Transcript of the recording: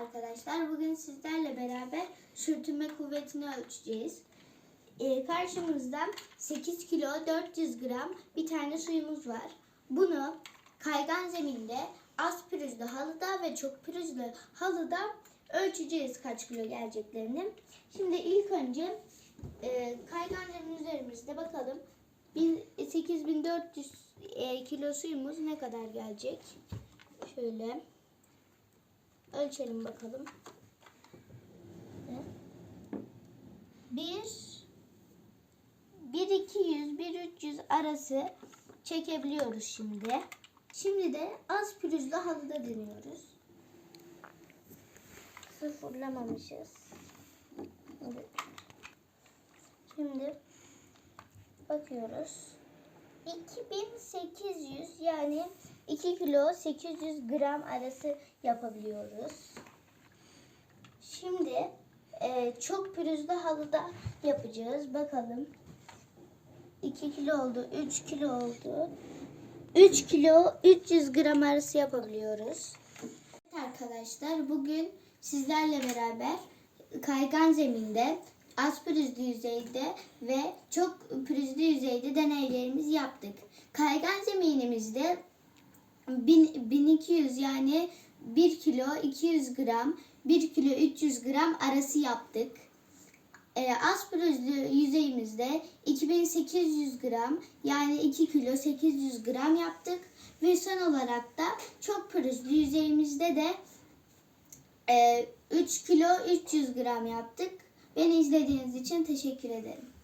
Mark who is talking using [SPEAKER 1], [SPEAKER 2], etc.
[SPEAKER 1] arkadaşlar. Bugün sizlerle beraber sürtünme kuvvetini ölçeceğiz. Ee, karşımızda 8 kilo 400 gram bir tane suyumuz var. Bunu kaygan zeminde az pürüzlü halıda ve çok pürüzlü halıda ölçeceğiz kaç kilo geleceklerini. Şimdi ilk önce e, kaygan zemin üzerimizde bakalım. Bin- 8400 e, kilo suyumuz ne kadar gelecek? Şöyle ölçelim bakalım. Bir, bir 200, bir 300 arası çekebiliyoruz şimdi. Şimdi de az pürüzlü halıda deniyoruz. Sıfırlamamışız. Şimdi bakıyoruz. 2800 yani 2 kilo 800 gram arası yapabiliyoruz. Şimdi e, çok pürüzlü halıda yapacağız. Bakalım. 2 kilo oldu, 3 kilo oldu. 3 kilo 300 gram arası yapabiliyoruz. Evet arkadaşlar bugün sizlerle beraber kaygan zeminde az pürüzlü yüzeyde ve çok pürüzlü yüzeyde deneylerimizi yaptık. Kaygan zeminimizde 1000 1200 yani 1 kilo 200 gram 1 kilo 300 gram arası yaptık. Ee, az pürüzlü yüzeyimizde 2800 gram yani 2 kilo 800 gram yaptık. Ve son olarak da çok pürüzlü yüzeyimizde de e, 3 kilo 300 gram yaptık. Beni izlediğiniz için teşekkür ederim.